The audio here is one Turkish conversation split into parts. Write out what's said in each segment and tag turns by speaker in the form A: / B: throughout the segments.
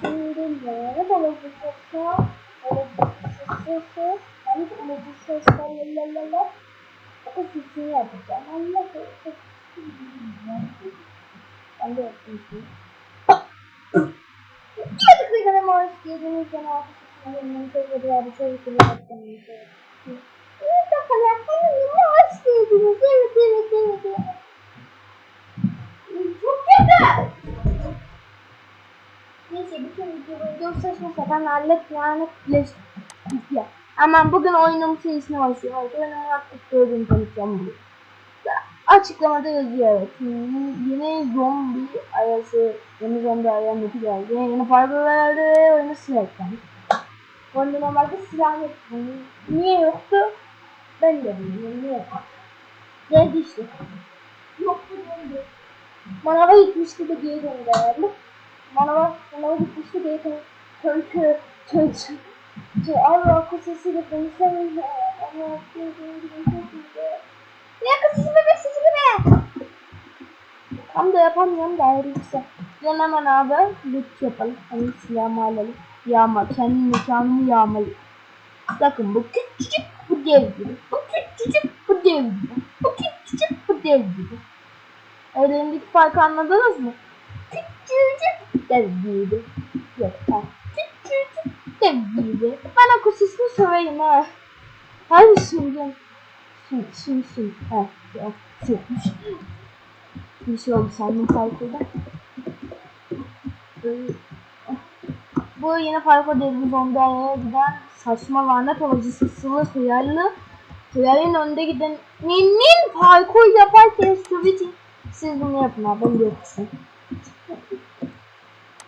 A: Şimdi bir sesi, öyle bir sesi, hani bir ses lalalala. O sesini yapacağım. Allah korusun. Ben de yapayım. Hadi kanalıma hoş geldiniz. Ben arkadaşımın sevgili abi sevgili yaptığım Evet Neyse bütün videoyu saçma sapan hallet yani ya. Aman bugün oyunun şeysine başlıyoruz. Oyunun yaptık gördüğüm tanıtacağım bunu. Açıklamada yazıyor evet. Yeni zombi ayası, yeni zombi ayağındaki geldi. Yeni farklıları ve oyunu silah eklemiş. Oyunda normalde silah yoktu. Niye yoktu? Ben de bilmiyorum. Niye yoktu? Geldi işte. Yoktu geldi. Manava gitmişti de geri döndü herhalde. Manava, manava gitmişti geri döndü. Könkü, könkü. Allah akıl sesiyle konuşamıyor. Ama döndü, geri döndü. Ya kız sesi bebek sesi gibi. Tam da yapamıyorum da ayrıysa. Gel hemen abi. Lütf yapalım. Hani silahımı alalım. Yağma. Kendi mekanımı yağmalı. Bakın bu küçücük bu dev gibi. Bu küçücük bu dev gibi. Bu küçücük bu dev gibi. Aralarındaki farkı anladınız mı? Küçücük dev gibi. Yok ha. Küçücük dev gibi. Ben akıl sesini söyleyeyim ha. Hadi şimdi. Şimdi şimdi şimdi. Ha. Yok. Yokmuş. Bir şey oldu sandım farkında. Bu yine fark dediğimiz ondaya giden saçma lanet olacısı sıvı hıyarlı hıyarın önde giden Ninin parkur yaparken Switch'in siz bunu yapın abi yapsın.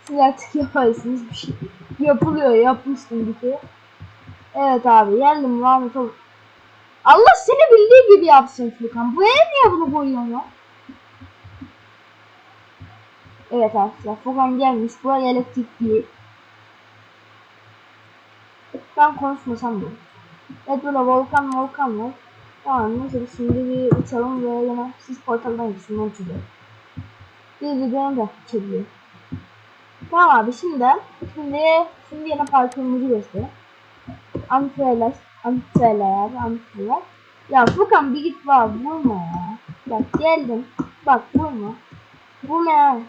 A: Siz yaparsınız bir şey. Yapılıyor yapmıştım bir kere. Evet abi geldim lanet ol. Allah seni bildiği gibi yapsın Furkan. Bu ev niye bunu koyuyorsun ya? Evet arkadaşlar Furkan gelmiş. Bu ev elektrik değil. Ben konuşmasam da. Evet burada volkan volkan var. Tamam neyse şimdi bir uçalım ve yine siz portaldan gitsin ben uçacağım. Bir videonu da çekiyor. Tamam abi şimdi şimdi şimdi yine parkurumuzu göstereyim. Antreler, antreler abi antreler. Ya Furkan bir git var vurma ya. Bak geldim. Bak vurma. Bu ne?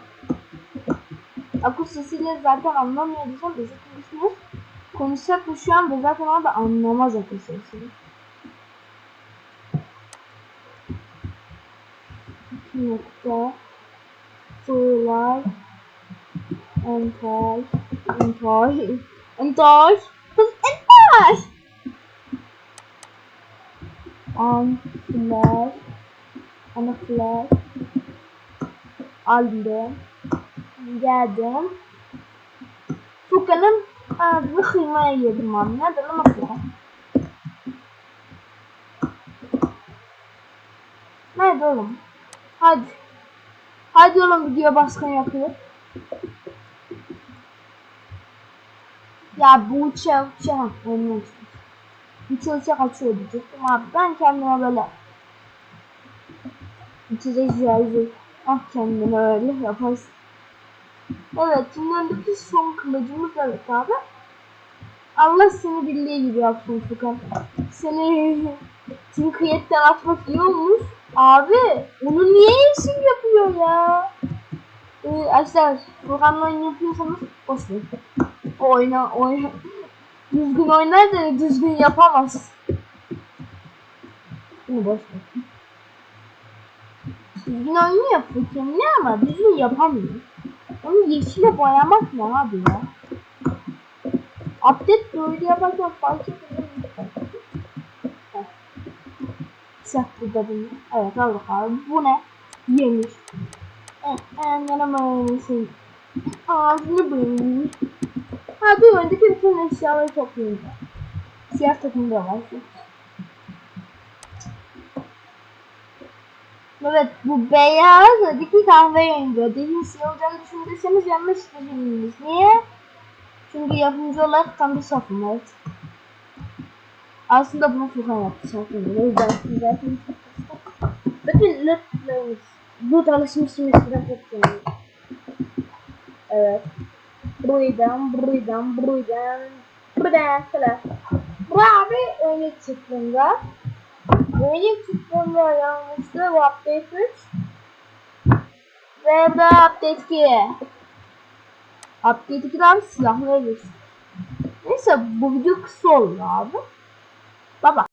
A: Akıl sesiyle zaten anlamıyorduysam bizi konuşmuyoruz. Konuşsak mı şu an zaten o da anlamaz akıl sesini. Nokta. Sığlar. Enter. Enter. Enter. Kız enter. On flash. Ana flash. Aldım. Geldim. Furkan'ın ağzını kıymaya yedim abi. Nerede lan Furkan? Nerede oğlum? Hadi. Hadi oğlum video baskın yapıyor. Ya bu uçağı uçağı uçmuş. Uçağı uçağı açıyor diyecektim abi. Ben kendime böyle içecek cihazı ah kendine öyle yaparsın. Evet şimdi öndeki son kılıcımız evet abi. Allah seni bildiği gibi yapsın Furkan. Seni kıyetten atmak iyi olmuş. Abi onu niye isim yapıyor ya? Ee, arkadaşlar Furkan'la yapıyorsanız boş ver. Oyna oyna. Düzgün oynar da düzgün yapamaz. Bunu boş ver. Düzgün oynuyor Furkan ne ama düzgün yapamıyor. Onu yeşile boyamak ne abi ya? Update böyle yaparken fark etmedim. Siyah burada bunu. Evet al bakalım. Bu ne? Yemiş. Evet, yanıma şey. Ağzını boyamış. Ha bir öndeki bütün eşyaları toplayacağım. Siyah takım da var. Evet bu beyaz öteki kahverengi. Ötekin siyah olacağını düşündüyseniz yanlış düşündünüz. Niye? Çünkü yapımcı olarak tam bir safım evet. Aslında bunu Furkan yaptı zaten. O yüzden zaten lootlarımız. Loot sıra hep yani. Evet. Buradan, buradan, buradan, buradan falan. Bu abi öyle çıktığında. Öyle çıktığında yanlışlıkla bu update 3. Ve bu da update 2. Update 2'den silahlara geçtik. Neyse bu video kısa oldu abi. Baba.